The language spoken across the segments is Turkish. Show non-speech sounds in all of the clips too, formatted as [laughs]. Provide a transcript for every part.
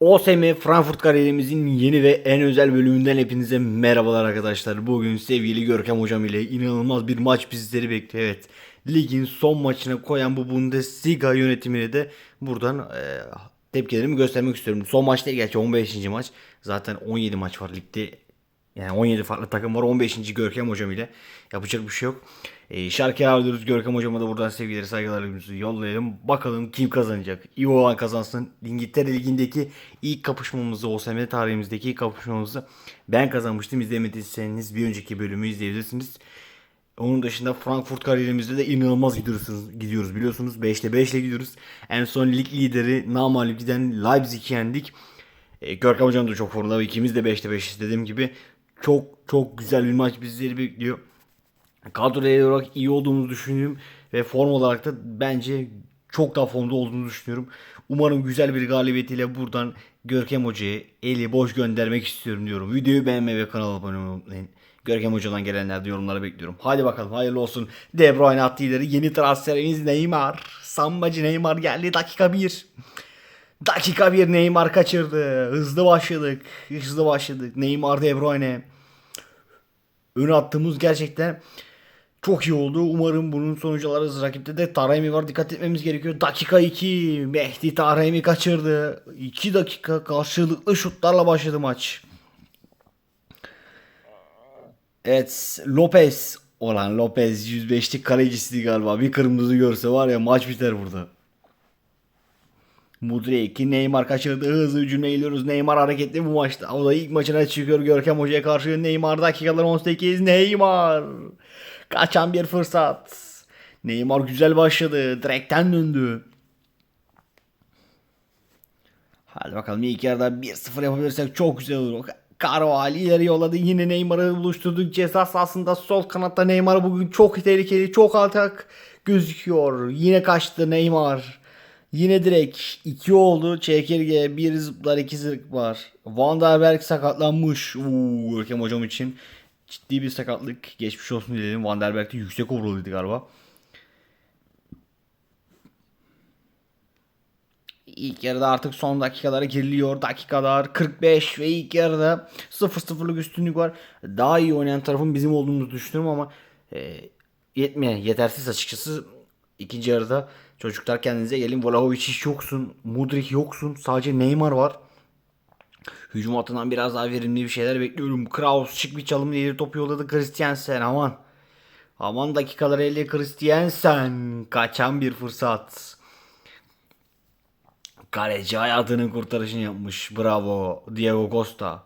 OSM Frankfurt kariyerimizin yeni ve en özel bölümünden hepinize merhabalar arkadaşlar. Bugün sevgili Görkem hocam ile inanılmaz bir maç bizleri bekliyor. Evet ligin son maçına koyan bu Bundesliga yönetimine de buradan e, tepkilerimi göstermek istiyorum. Son maç değil gerçi 15. maç. Zaten 17 maç var ligde. Yani 17 farklı takım var. 15. Görkem hocam ile yapacak bir şey yok. E, şarkı alıyoruz. Görkem hocama da buradan sevgileri saygılarımızı yollayalım. Bakalım kim kazanacak. İyi olan kazansın. İngiltere Ligi'ndeki ilk kapışmamızı, OSM tarihimizdeki ilk kapışmamızı ben kazanmıştım. İzlemediyseniz bir önceki bölümü izleyebilirsiniz. Onun dışında Frankfurt kariyerimizde de inanılmaz gidiyoruz, gidiyoruz biliyorsunuz. 5'te 5 ile gidiyoruz. En son lig lideri namalip giden Leipzig'i yendik. E, Görkem Hocam da çok formda ve ikimiz de 5'te 5 dediğim gibi. Çok çok güzel bir maç bizleri bekliyor. Kadro olarak iyi olduğumuzu düşünüyorum ve form olarak da bence çok daha formda olduğunu düşünüyorum. Umarım güzel bir galibiyetiyle buradan Görkem Hoca'yı eli boş göndermek istiyorum diyorum. Videoyu beğenmeyi ve kanala abone olmayı. Görkem Hoca'dan gelenler de yorumlara bekliyorum. Hadi bakalım hayırlı olsun. De Bruyne attı ileri. Yeni transferimiz Neymar. Sambacı Neymar geldi dakika 1. Dakika 1 Neymar kaçırdı. Hızlı başladık. Hızlı başladık. Neymar De Bruyne. Ön attığımız gerçekten çok iyi oldu. Umarım bunun sonucu alırız. Rakipte de Taremi var. Dikkat etmemiz gerekiyor. Dakika 2. Mehdi Taremi kaçırdı. 2 dakika karşılıklı şutlarla başladı maç. Evet Lopez olan Lopez 105'lik kalecisiydi galiba. Bir kırmızı görse var ya maç biter burada. Mudrik, Neymar kaçırdı. Hızlı hücumla geliyoruz. Neymar hareketli bu maçta. O da ilk maçına çıkıyor Görkem Hoca'ya karşı. Neymar dakikalar 18. Neymar. Kaçan bir fırsat. Neymar güzel başladı. Direkten döndü. Hadi bakalım ilk yarıda 1-0 yapabilirsek çok güzel olur. Carvalho ileri yolladı. Yine Neymar'ı buluşturduk. Ceza sahasında sol kanatta Neymar bugün çok tehlikeli. Çok atak gözüküyor. Yine kaçtı Neymar. Yine direkt 2 oldu. Çekirge 1 zıplar 2 zırk var. Van der Berg sakatlanmış. Uuu Görkem hocam için ciddi bir sakatlık. Geçmiş olsun diyelim. Van der Berg de yüksek overall'ıydı galiba. İlk yarıda artık son dakikalara giriliyor. Dakikalar 45 ve ilk yarıda 0-0'lık üstünlük var. Daha iyi oynayan tarafın bizim olduğumuzu düşünüyorum ama e, yetmeyen, yetersiz açıkçası. İkinci yarıda çocuklar kendinize gelin. Vlahovic hiç yoksun. Mudrik yoksun. Sadece Neymar var. Hücum hattından biraz daha verimli bir şeyler bekliyorum. Kraus şık bir çalım ileri topu yolladı. Christiansen aman. Aman dakikalar elde Christiansen. Kaçan bir fırsat. Kaleci hayatının kurtarışını yapmış. Bravo. Diego Costa.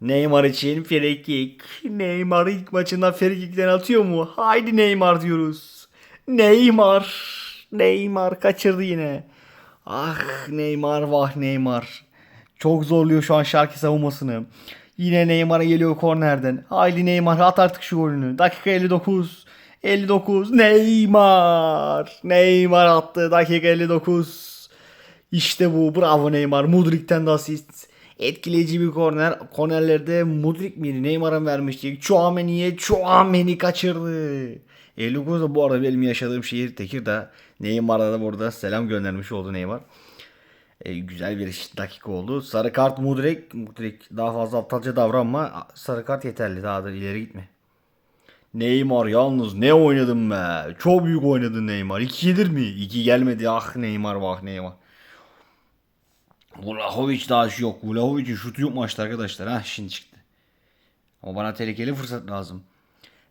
Neymar için free Neymar ilk maçında free atıyor mu? Haydi Neymar diyoruz. Neymar. Neymar kaçırdı yine. Ah Neymar vah Neymar. Çok zorluyor şu an şarkı savunmasını. Yine Neymar'a geliyor kornerden. Haydi Neymar at artık şu golünü. Dakika 59. 59. Neymar. Neymar attı. Dakika 59. İşte bu. Bravo Neymar. Mudrik'ten de asist. Etkileyici bir korner. Kornerlerde Mudrik miydi? Neymar'a mı vermiştik? Chouameni'ye Chouameni kaçırdı. 59 da bu arada benim yaşadığım şehir Tekirdağ. Neymar'a da burada selam göndermiş oldu Neymar. E, güzel bir dakika oldu. Sarı kart Mudrik. Mudrik daha fazla aptalca davranma. Sarı kart yeterli. Daha da ileri gitme. Neymar yalnız ne oynadın be. Çok büyük oynadın Neymar. 2 gelir mi? 2 gelmedi. Ah Neymar vah Neymar. Vlahovic daha şu yok. Vlahovic'in şutu yok maçta arkadaşlar. Ha şimdi çıktı. Ama bana tehlikeli fırsat lazım.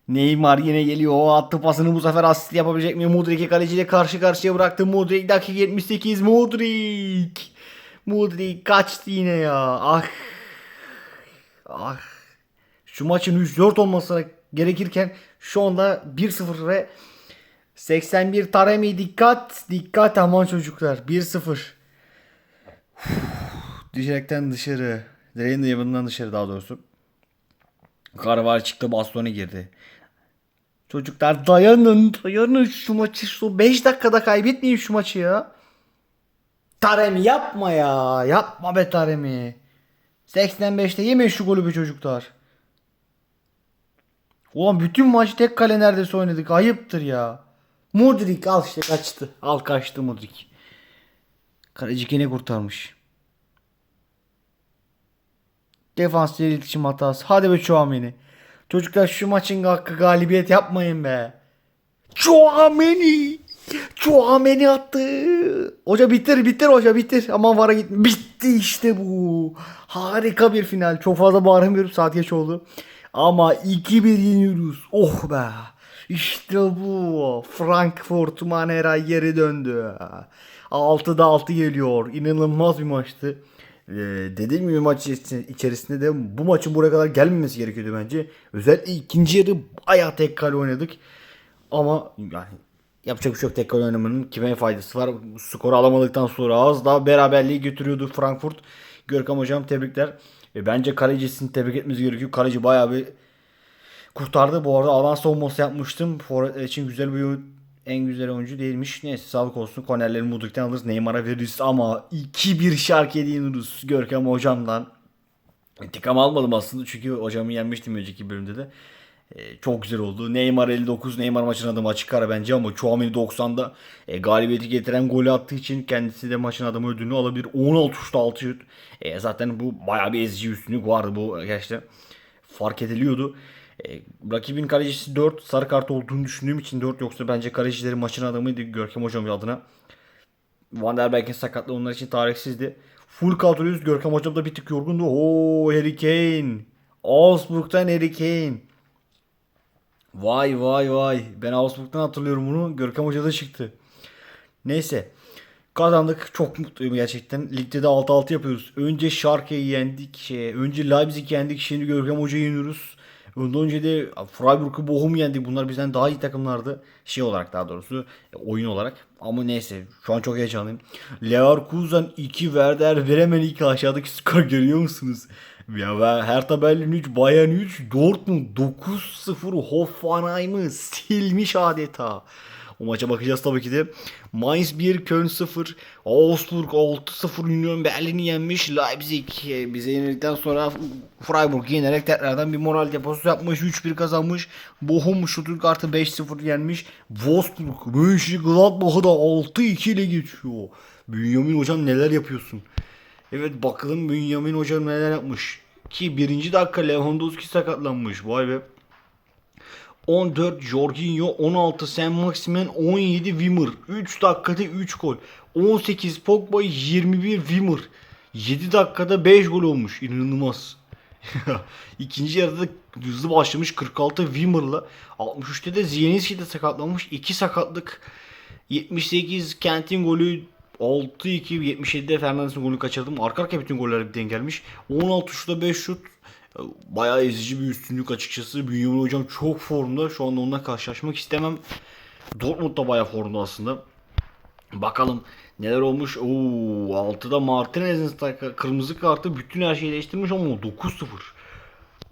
Neymar yine geliyor. O attı pasını bu sefer asist yapabilecek mi? Mudrik'i kaleciyle karşı karşıya bıraktı. Mudrik dakika 78. Mudrik. Mudrik kaçtı yine ya. Ah. Ah. Şu maçın 3-4 olması gerekirken şu anda 1-0 ve 81 Taremi dikkat. Dikkat aman çocuklar. 1-0. Direkten dışarı. Direğin yanından dışarı daha doğrusu. Karvar çıktı Bastoni girdi. Çocuklar dayanın dayanın şu maçı şu 5 dakikada kaybetmeyin şu maçı ya. Taremi yapma ya. Yapma be Taremi. 85'te yemeyin şu golü be çocuklar. Ulan bütün maç tek kale neredeyse oynadık. Ayıptır ya. Mudrik al işte kaçtı. Al kaçtı Mudrik. Kaleci yine kurtarmış. Defans iletişim hatası. Hadi be Chouameni. Çocuklar şu maçın hakkı galibiyet yapmayın be. Chouameni. Chouameni attı. Hoca bitir bitir hoca bitir. Aman vara git. Bitti işte bu. Harika bir final. Çok fazla bağıramıyorum saat geç oldu. Ama 2-1 yeniyoruz. Oh be. İşte bu. Frankfurt Manera geri döndü. 6'da 6 geliyor. İnanılmaz bir maçtı. Ee, dediğim gibi maç içerisinde- de bu maçın buraya kadar gelmemesi gerekiyordu bence. Özellikle ikinci yarı bayağı tek kale oynadık. Ama yani yapacak bir şey yok tek kale oynamanın kime faydası var. Skoru alamadıktan sonra az daha beraberliği götürüyordu Frankfurt. Görkem hocam tebrikler. E, bence kalecisini tebrik etmemiz gerekiyor. Kaleci bayağı bir kurtardı. Bu arada alan savunması yapmıştım. Forvet için güzel bir. En güzel oyuncu değilmiş. Neyse sağlık olsun. Kornerleri Mudrik'ten alırız. Neymar'a veririz ama 2-1 şark yediğiniz Görkem hocamdan. İntikam almadım aslında çünkü hocamı yenmiştim önceki bölümde de. Ee, çok güzel oldu. Neymar 59. Neymar maçın adamı açık ara bence ama Chouameni 90'da e, galibiyeti getiren golü attığı için kendisi de maçın adamı ödülünü alabilir. 16 şut 6 şut. E, zaten bu bayağı bir ezici üstünlük vardı bu gerçekten. Fark ediliyordu. E, rakibin kalecisi 4 sarı kart olduğunu düşündüğüm için 4 yoksa bence kalecilerin maçın adamıydı Görkem hocam adına. Van der Beek'in sakatlığı onlar için tarihsizdi. Full kadroyuz. Görkem hocam da bir tık yorgundu. Oo Harry Kane. Augsburg'dan Harry Kane. Vay vay vay. Ben Augsburg'dan hatırlıyorum bunu. Görkem Hoca da çıktı. Neyse. Kazandık. Çok mutluyum gerçekten. Ligde de 6-6 yapıyoruz. Önce Schalke'yi yendik. Şey, önce Leipzig yendik. Şimdi Görkem Hoca'yı yeniyoruz. Ondan önce de Freiburg'u Bochum yendik. Bunlar bizden daha iyi takımlardı. Şey olarak daha doğrusu. e, Oyun olarak. Ama neyse. Şu an çok heyecanlıyım. Leverkusen 2 Werder Bremen 2 aşağıdaki skor görüyor musunuz? Ya ben Hertha Berlin 3, Bayern 3, Dortmund 9-0 Hoffenheim'ı silmiş adeta. O maça bakacağız tabii ki de. Mainz 1, Köln 0, Augsburg 6-0 Union Berlin'i yenmiş. Leipzig e, bize yenildikten sonra Freiburg'u yenerek tekrardan bir moral deposu yapmış. 3-1 kazanmış. Bochum Stuttgart'ı 5-0 yenmiş. Wolfsburg Mönchengladbach'ı da 6-2 ile geçiyor. Bünyamin hocam neler yapıyorsun? Evet bakalım Bünyamin hocam neler yapmış. Ki birinci dakika Lewandowski sakatlanmış. Vay be. 14 Jorginho, 16 Sen Maximen, 17 Wimmer. 3 dakikada 3 gol. 18 Pogba, 21 Wimmer. 7 dakikada 5 gol olmuş. İnanılmaz. [laughs] İkinci yarıda hızlı başlamış 46 Wimmer'la. 63'te de Zielinski de sakatlanmış. 2 sakatlık. 78 Kent'in golü 6-2 77'de Fernandes'in golünü kaçırdım. Arka arkaya bütün goller bir denk gelmiş. 16 şuta 5 şut. Bayağı ezici bir üstünlük açıkçası. Bünyamin hocam çok formda. Şu anda onunla karşılaşmak istemem. Dortmund da bayağı formda aslında. Bakalım neler olmuş. Oo 6'da Martinez'in kırmızı kartı bütün her şeyi değiştirmiş ama 9-0.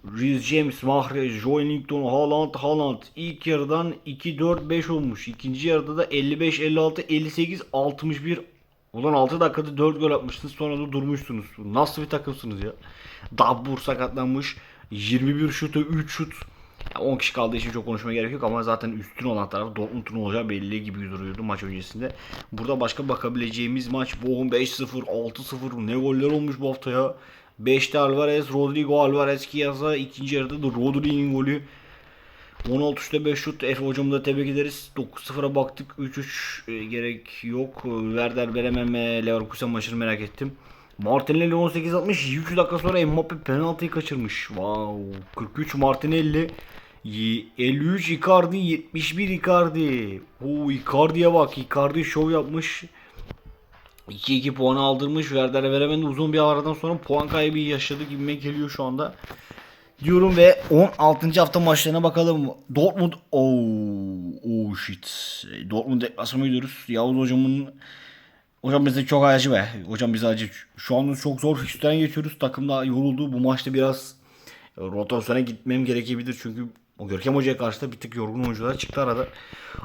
Reece James, Mahrez, Joelinton, Haaland, Haaland ilk yarıdan 2-4-5 olmuş. İkinci yarıda da 55, 56, 58, 61. Ulan 6 dakikada 4 gol atmışsınız sonra da durmuşsunuz. Nasıl bir takımsınız ya? Dabbur sakatlanmış. 21 şutu 3 şut. Ya 10 kişi kaldığı için çok konuşmaya gerek yok ama zaten üstün olan taraf Dortmund'un olacağı belli gibi duruyordu maç öncesinde. Burada başka bakabileceğimiz maç Bochum 5-0, 6-0 ne goller olmuş bu hafta ya. 5'te Alvarez, Rodrigo Alvarez Chiesa ikinci yarıda da Rodrigo'nun golü. 16-3'te 5 şut. Efe hocamı da tebrik ederiz. 9-0'a baktık. 3-3 e, gerek yok. Werder Bremen ve Leverkusen maçını merak ettim. Martinelli 18-60. 3 dakika sonra Mbappe penaltıyı kaçırmış. Wow. 43 Martinelli. Y- 53 Icardi, 71 Icardi. Oo Icardi'ye bak. Icardi şov yapmış. 2-2 puanı aldırmış. Werder'e veremedi. Uzun bir aradan sonra puan kaybı yaşadı gibime geliyor şu anda. Diyorum ve 16. hafta maçlarına bakalım. Dortmund oh, oh shit. Dortmund deplasmana gidiyoruz. Yavuz hocamın Hocam bize çok acı be. Hocam bize acı. Şu anda çok zor fikstürden geçiyoruz. Takım da yoruldu. Bu maçta biraz rotasyona gitmem gerekebilir. Çünkü o Görkem Hoca'ya karşı da bir tık yorgun oyuncular çıktı arada.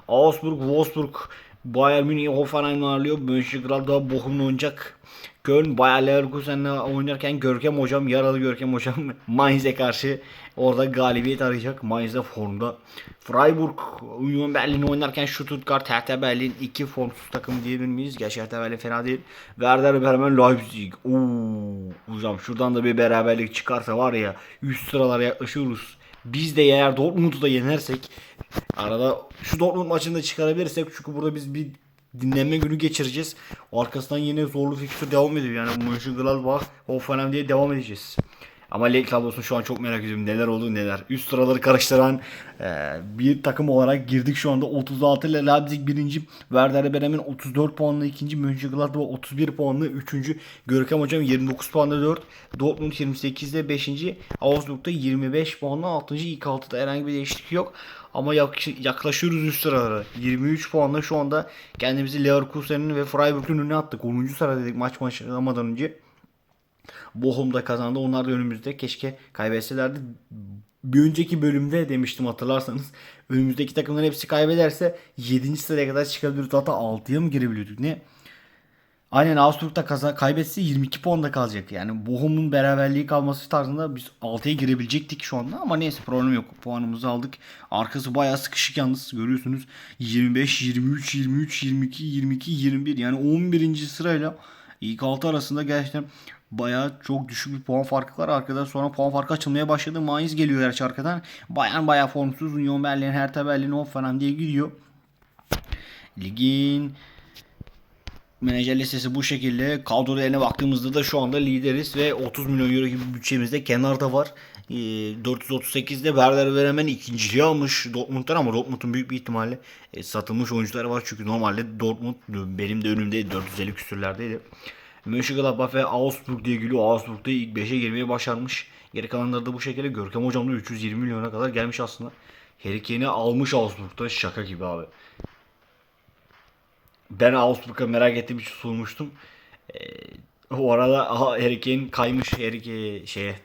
Augsburg, Wolfsburg, Bayern Münih, Hoffenheim'le ağırlıyor. Mönchengladbach Bochum'la oynayacak. Köln Bayer Leverkusen'le oynarken Görkem hocam yaralı Görkem hocam [laughs] Mainz'e karşı orada galibiyet arayacak. Mainz'de formda. Freiburg Union Berlin oynarken Stuttgart Hertha Berlin iki formsuz takım diyebilir miyiz? Gerçi Hertha Berlin fena değil. Werder Bremen Leipzig. Oo, hocam şuradan da bir beraberlik çıkarsa var ya üst sıralara yaklaşıyoruz. Biz de eğer Dortmund'u da yenersek arada şu Dortmund maçını da çıkarabilirsek çünkü burada biz bir dinlenme günü geçireceğiz. Arkasından yine zorlu fikstür devam ediyor. Yani Mönchengladbach, Hoffenheim diye devam edeceğiz. Ama lig tablosunu şu an çok merak ediyorum. Neler oldu neler. Üst sıraları karıştıran e, bir takım olarak girdik şu anda. 36 ile Leipzig birinci. Werder Bremen 34 puanla ikinci. Mönchengladbach 31 puanla üçüncü. Görkem Hocam 29 puanla 4. Dortmund 28 ile 5. Augsburg'da 25 puanla 6. İlk 6'da herhangi bir değişiklik yok. Ama yak- yaklaşıyoruz üst sıralara. 23 puanla şu anda kendimizi Leverkusen'in ve Freiburg'un önüne attık. 10. sıradaydık maç başlamadan önce. Bochum da kazandı. Onlar da önümüzde. Keşke kaybetselerdi. Bir önceki bölümde demiştim hatırlarsanız. Önümüzdeki takımların hepsi kaybederse 7. sıraya kadar çıkabiliriz. Hatta 6'ya mı girebiliyorduk ne? Aynen Augsburg'da kaza kaybetse 22 puanda kalacak. Yani Bochum'un beraberliği kalması tarzında biz 6'ya girebilecektik şu anda ama neyse problem yok. Puanımızı aldık. Arkası bayağı sıkışık yalnız görüyorsunuz. 25, 23, 23, 22, 22, 21 yani 11. sırayla ilk 6 arasında gerçekten bayağı çok düşük bir puan farkı var. Arkada sonra puan farkı açılmaya başladı. Mainz geliyor gerçi arkadan. Bayan bayağı formsuz. Union Berlin, Hertha Berlin, Hoffenheim diye gidiyor. Ligin menajer listesi bu şekilde. Kadro değerine baktığımızda da şu anda lideriz ve 30 milyon euro gibi bütçemizde kenarda var. Ee, 438'de Werder Bremen ikinciliği almış Dortmund'dan ama Dortmund'un büyük bir ihtimalle e, satılmış oyuncuları var. Çünkü normalde Dortmund benim de önümde 450 küsürlerdeydi. Mönchengladbach ve Augsburg diye geliyor. Augsburg da ilk 5'e girmeyi başarmış. Geri kalanları da bu şekilde. Görkem hocam da 320 milyona kadar gelmiş aslında. Harry Kane'i almış Augsburg'da. Şaka gibi abi. Ben Augsburg'a merak ettiğim için sormuştum. Ee, o arada aha, Harry Kane kaymış. Harry Kane şeye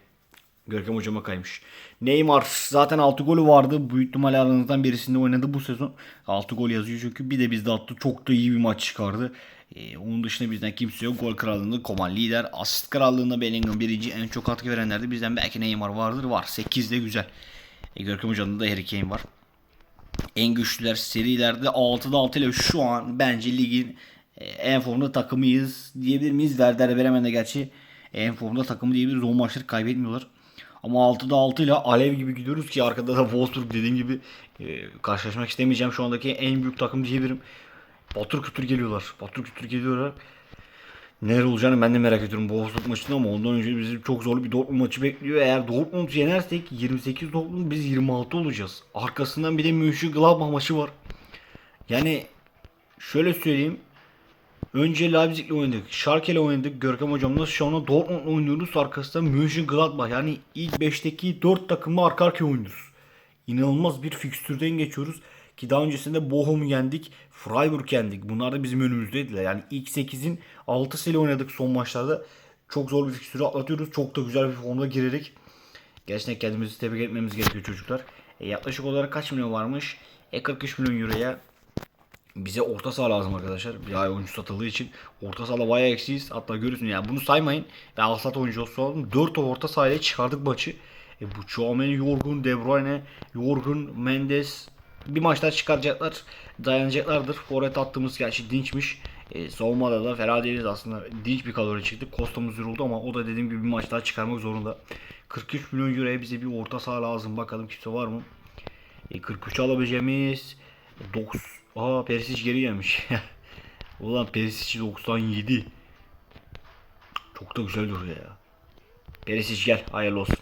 Görkem hocama kaymış. Neymar zaten 6 golü vardı. Büyük ihtimalle aranızdan birisinde oynadı bu sezon. 6 gol yazıyor çünkü bir de bizde attı. Çok da iyi bir maç çıkardı. Ee, onun dışında bizden kimse yok. Gol krallığında Koman lider. Asist krallığında Bellingham birinci. En çok katkı verenlerde bizden belki Neymar vardır. Var. 8 de güzel. E, Görkem hocamda da Harry Kane var. En güçlüler serilerde 6'da 6 ile şu an bence ligin e, en formda takımıyız diyebilir miyiz? Werder Bremen de gerçi en formda takımı diyebiliriz. O maçları kaybetmiyorlar. Ama 6'da 6 ile alev gibi gidiyoruz ki arkada da Wolfsburg dediğim gibi e, karşılaşmak istemeyeceğim. Şu andaki en büyük takım diyebilirim. Batur kütür geliyorlar. Batur kütür geliyorlar. Neler olacağını ben de merak ediyorum bu Wolfsburg maçında ama ondan önce bizi çok zorlu bir Dortmund maçı bekliyor. Eğer Dortmund yenersek 28 Dortmund biz 26 olacağız. Arkasından bir de Mönchengladbach maçı var. Yani şöyle söyleyeyim. Önce Leipzig'le oynadık. Schalke'le oynadık. Görkem hocamla şu anda Dortmund'la oynuyoruz. Arkasından Mönchengladbach. Yani ilk 5'teki 4 takımla arka arkaya oynuyoruz. İnanılmaz bir fikstürden geçiyoruz. Ki daha öncesinde Bochum'u yendik. Freiburg yendik. Bunlar da bizim önümüzdeydiler. Yani ilk 8'in 6'sıyla oynadık son maçlarda. Çok zor bir fikstürü atlatıyoruz. Çok da güzel bir formda girerek. Gerçekten kendimizi tebrik etmemiz gerekiyor çocuklar. E, yaklaşık olarak kaç milyon varmış? E 43 milyon euroya bize orta saha lazım arkadaşlar. Bir ay oyuncu satıldığı için orta sahada bayağı eksiyiz. Hatta görürsün yani bunu saymayın. Ben alsat oyuncu olsun 4 orta sahayla çıkardık maçı. E bu Chouameni yorgun, De Bruyne yorgun, Mendes bir maçlar çıkaracaklar. Dayanacaklardır. Forvet attığımız gerçi dinçmiş. E, savunmada da fena değiliz aslında. Dinç bir kalori çıktı. Kostamız yoruldu ama o da dediğim gibi bir maç daha çıkarmak zorunda. 43 milyon euroya bize bir orta saha lazım. Bakalım kimse var mı? E, 43 alabileceğimiz 9 Aa Perisic geri gelmiş. [laughs] Ulan Perisic 97. Çok da güzel duruyor ya. Perisic gel hayırlı olsun.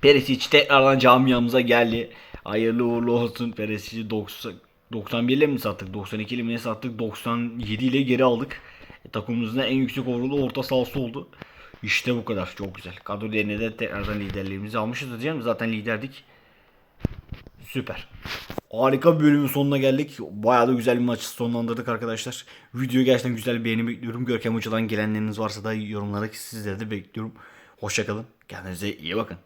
Perisic tekrardan camiamıza geldi. Hayırlı uğurlu olsun. Perisic'i 90 91 ile mi sattık? 92 ile mi ne sattık? 97 ile geri aldık. E, takımımızın en yüksek overall'u orta sahası oldu. İşte bu kadar. Çok güzel. Kadro değerine de tekrardan liderliğimizi almışız diyeceğim. Zaten liderdik. Süper. Harika bir bölümün sonuna geldik. Bayağı da güzel bir maçı sonlandırdık arkadaşlar. Video gerçekten güzel bir beğeni bekliyorum. Görkem Hoca'dan gelenleriniz varsa da yorumlara sizleri de bekliyorum. Hoşçakalın. Kendinize iyi bakın.